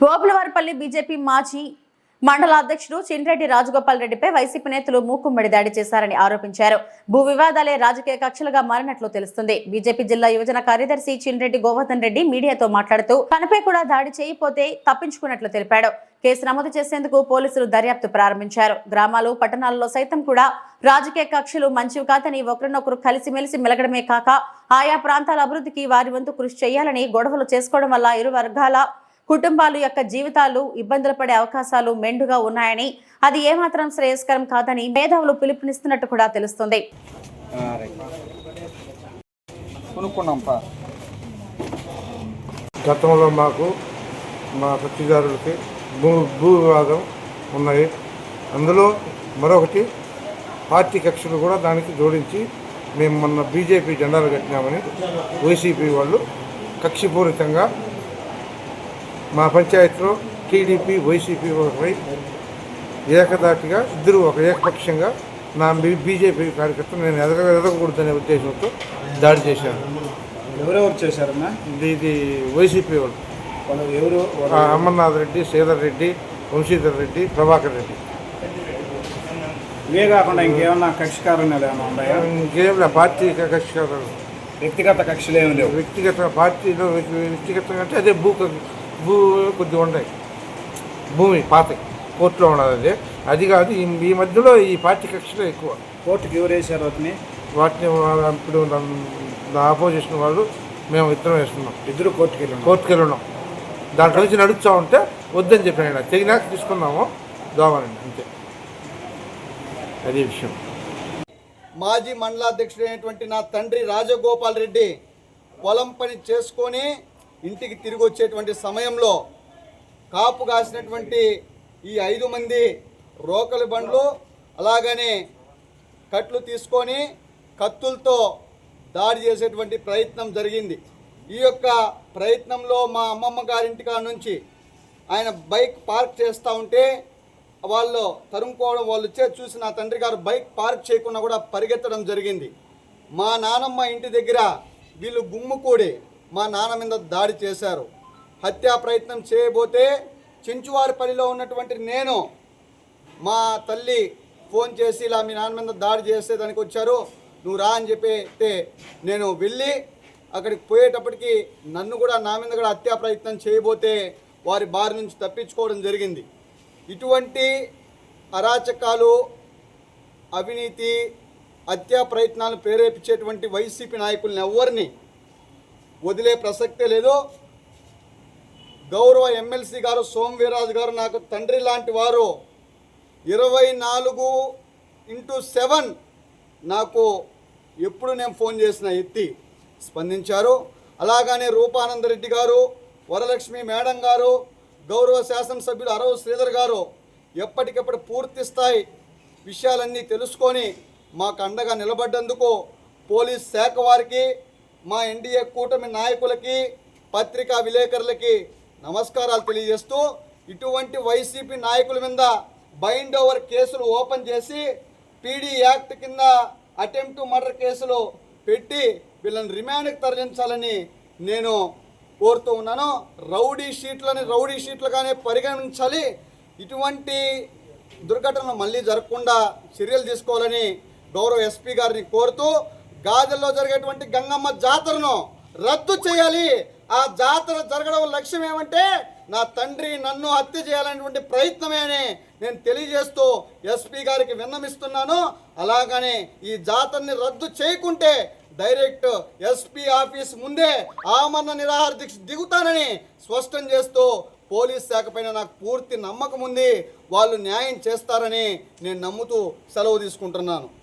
ఓపులవారిపల్లి BJP మాజీ మండల అధ్యక్షుడు చిన్రెడ్డి రాజగోపాల్ రెడ్డిపై వైసీపీ నేతలు మూకుమ్మడి దాడి చేశారని ఆరోపించారు. భూ వివాదాలే రాజకీయ కక్షలుగా మారినట్లు తెలుస్తుంది. బీజేపీ జిల్లా యువజన కార్యదర్శి చిన్రెడ్డి గోవర్ధన్ రెడ్డి మీడియాతో మాట్లాడుతూ తనపై కూడా దాడి చేయకపోతే తప్పించుకున్నట్లు తెలిపాడు. కేసు నమోదు చేసేందుకు పోలీసులు దర్యాప్తు ప్రారంభించారు. గ్రామాలు పట్టణాల్లో సైతం కూడా రాజకీయ కక్షలు మంచివి కాదని ఒకరినొకరు కలిసిమెలిసి మెలగడమే కాక ఆయా ప్రాంతాల అభివృద్ధికి వారి వంతు కృషి చేయాలని గొడవలు చేసుకోవడం వల్ల ఇరు వర్గాల కుటుంబాలు యొక్క జీవితాలు ఇబ్బందులు పడే అవకాశాలు మెండుగా ఉన్నాయని అది ఏమాత్రం శ్రేయస్కరం కాదని మేధావులు పిలుపునిస్తున్నట్టు కూడా తెలుస్తుంది. గతంలో మాకు మా కక్షిదారులకి భూ భూ వివాదం ఉన్నాయి. అందులో మరొకటి పార్టీ కక్షలు కూడా దానికి జోడించి మేము మొన్న బీజేపీ జెండాలు కట్టినామని వైసీపీ వాళ్ళు కక్షిపూరితంగా మా పంచాయతీలో టీడీపీ వైసీపీ ఒకపై ఏకదాటిగా ఇద్దరు ఒక ఏకపక్షంగా నా బీజేపీ కార్యకర్తలు నేను ఎదగ ఎదగకూడదనే ఉద్దేశంతో దాడి చేశాను ఎవరెవరు చేశారన్నా ఇది ఇది వైసీపీ వాళ్ళు. వాళ్ళు ఎవరు? అమర్నాథ్ రెడ్డి శ్రీధర్ రెడ్డి వంశీధర్ రెడ్డి ప్రభాకర్ రెడ్డి. ఇవే కాకుండా ఇంకేమన్నా కక్ష కారణాలు ఏమైనా ఉన్నాయా? ఇంకేం లే, పార్టీ కక్ష కాదు. వ్యక్తిగత కక్షలు ఏమి లేవు. వ్యక్తిగత పార్టీలో వ్యక్తి- వ్యక్తిగతంగా అంటే అదే భూ భూ కొద్దిగా ఉన్నాయి. భూమి పాత. కోర్టులో ఉన్నది అదే. అది కాదు ఈ మధ్యలో ఈ పార్టీ కక్షలే ఎక్కువ. కోర్టుకి ఎవరు వేశారు అతని వాటిని వా- ఇప్పుడు నా ఆపోజిషన్ వాళ్ళు మేము ఇద్దరం వేస్తున్నాం. ఇద్దరు కోర్టుకి వెళ్ళారు కోర్టుకి వెళ్ళినాం. దాంట్లో నుంచి నడుస్తూ ఉంటే వద్దని చెప్పాను ఆయన. తెగినాక తీసుకుందాము. దోమనండి అంతే. అదే విషయం. మాజీ మండలాధ్యక్షుడైనటువంటి నా తండ్రి రాజగోపాల్ రెడ్డి పొలం పని చేసుకొని ఇంటికి తిరిగి వచ్చేటువంటి సమయంలో కాపు కాసినటువంటి ఈ ఐదు మంది రోకలి బండ్లు అలాగనే కట్లు తీసుకొని కత్తులతో దాడి చేసేటువంటి ప్రయత్నం జరిగింది. ఈ యొక్క ప్రయత్నంలో మా అమ్మమ్మ గారింటి నుంచి ఆయన బైక్ పార్క్ చేస్తూ ఉంటే వాళ్ళు తరుముకోవడం వాళ్ళు వచ్చే చూసి నా తండ్రి గారు బైక్ పార్క్ చేయకుండా కూడా పరిగెత్తడం జరిగింది. మా నానమ్మ ఇంటి దగ్గర వీళ్ళు గుమ్ముకూడి మా నాన్న మీద దాడి చేశారు. హత్యా ప్రయత్నం చేయబోతే చెంచువారిపల్లిలో ఉన్నటువంటి నేను మా తల్లి ఫోన్ చేసి ఇలా మీ నాన్న మీద దాడి చేసేదానికి వచ్చారు. నువ్వు రా అని చెప్పితే నేను వెళ్ళి అక్కడికి పోయేటప్పటికి నన్ను కూడా నా మీద కూడా హత్యా ప్రయత్నం చేయబోతే వారి బారి నుంచి తప్పించుకోవడం జరిగింది. ఇటువంటి అరాచకాలు అవినీతి హత్యా ప్రయత్నాలు ప్రేరేపించేటువంటి వైసీపీ నాయకుల్ని ఎవరిని వదిలే ప్రసక్తే లేదు. గౌరవ ఎమ్మెల్సీ గారు సోమవీరాజు గారు నాకు తండ్రి లాంటి వారు ఇరవై నాలుగు ఇంటూ సెవెన్ నాకు ఎప్పుడు నేను ఫోన్ చేసిన ఎత్తి స్పందించారు. అలాగనే రూపానందరెడ్డి గారు వరలక్ష్మి మేడం గారు గౌరవ శాసనసభ్యులు అరవ శ్రీధర్ గారు ఎప్పటికప్పుడు పూర్తి స్థాయి విషయాలన్నీ తెలుసుకొని మాకు అండగా నిలబడ్డందుకు పోలీస్ శాఖ వారికి మా ఎన్డీఏ కూటమి నాయకులకి పత్రికా విలేకరులకి నమస్కారాలు తెలియజేస్తూ ఇటువంటి వైసీపీ నాయకుల మీద బైండ్ ఓవర్ కేసులు ఓపెన్ చేసి పీడీ యాక్ట్ కింద అటెంప్ట్ మర్డర్ కేసులు పెట్టి వీళ్ళని రిమాండ్కి తరలించాలని నేను కోరుతూ ఉన్నాను. రౌడీ షీట్లని రౌడీ షీట్లుగానే పరిగణించాలి. ఇటువంటి దుర్ఘటనలు మళ్ళీ జరగకుండా చర్యలు తీసుకోవాలని గౌరవ ఎస్పీ గారిని కోరుతూ గాజల్లో జరిగేటువంటి గంగమ్మ జాతరను రద్దు చేయాలి. ఆ జాతర జరగడం లక్ష్యం ఏమంటే నా తండ్రి నన్ను హత్య చేయాలనేటువంటి ప్రయత్నమే అని నేను తెలియజేస్తూ ఎస్పీ గారికి విన్నమిస్తున్నాను అలాగనే ఈ జాతరని రద్దు చేయకుంటే డైరెక్ట్ ఎస్పీ ఆఫీస్ ముందే ఆమరణ నిరాహార దీక్ష దిగుతానని స్పష్టం చేస్తూ పోలీస్ శాఖ పైన నాకు పూర్తి నమ్మకం ఉంది. వాళ్ళు న్యాయం చేస్తారని నేను నమ్ముతూ సెలవు తీసుకుంటున్నాను.